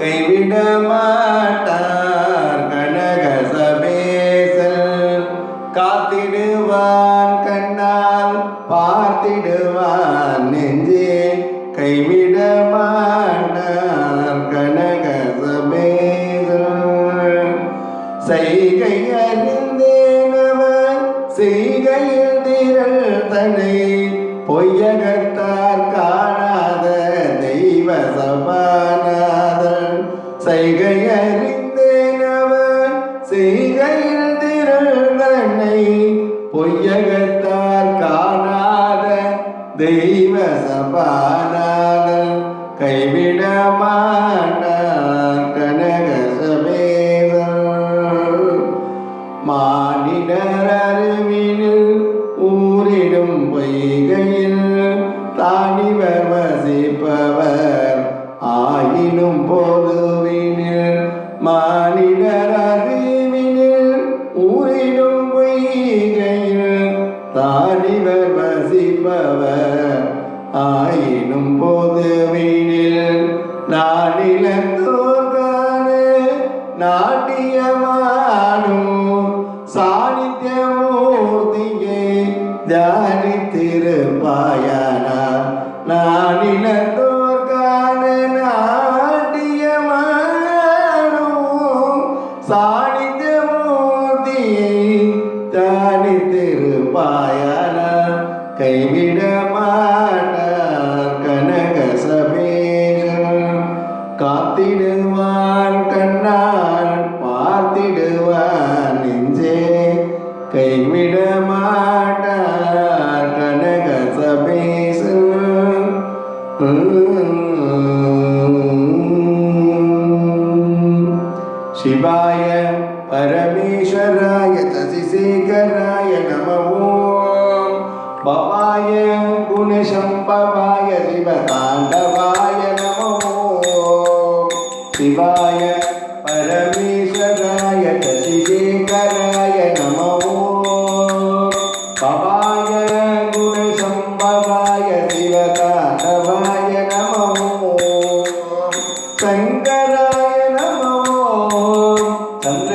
கைவிட மாட்டார் கனக சபேசல் காத்திடுவான் கண்ணால் பார்த்திடுவான் நெஞ்சே. கைவிட மாட்டார் கனக சபேசல் செய்கை அறிந்தேனவர் செய்கையில் திரள் தனை பொய்யகர் சபாநாதன் செய்கை அறிந்தேனவர் செய்கையில் திரள் பொய்யகத்தார் காணாத தெய்வ சபா மானிடர் அறிவினில் ஊரிடும் பொய்கையில் தானிவர் வசிப்பவர். ஆயினும் பொதுவினில் நாடிலத்தோர்கான நாட்டியமானும் சாநித்தியமூர்த்தியே தியானித்திருப்பாயன நானிலத்தோர்கான சாணித்து நாட்டியமானும் சாநித்தியமூர்த்தியை திருப்பாயன கைவிட மாட்டார் கனக சபேஷன் காத்திடுவான் கண்ணால் பார்த்திடுவான் நெஞ்சே கைவிட மாட்டார் கனக சபேசன் சிவாய பரமேஸ்வராய தசிசேகராய நமோ பவாய குணசம்பவாய சிவதாண்டவாய நமோ சிவாய பரமேஸ்வராய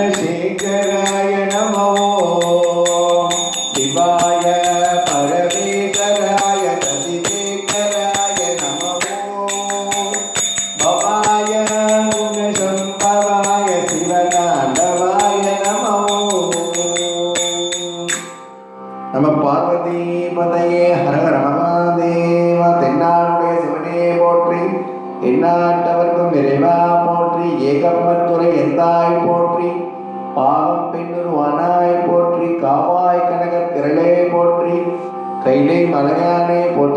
சந்திரசேகராய நமோ. சிவாய பரமேஸ்வராய சசிசேகராய நமோ. பவாய குணசம்பவாய சிவகாண்டவாய நமோ. நம பார்வதி பதையே ஹரஹர மகாதேவ தென்னாடுடைய சிவனே போற்றி எந்நாட்டவர்க்கும் விரைவா போற்றி ஏகப்பத்துறை எந்தாய் போற்றி பாவம் பெண்ணுருவானாய் போற்றி காவாய் கனக திரளே போற்றி கைலை மலையானே போற்றி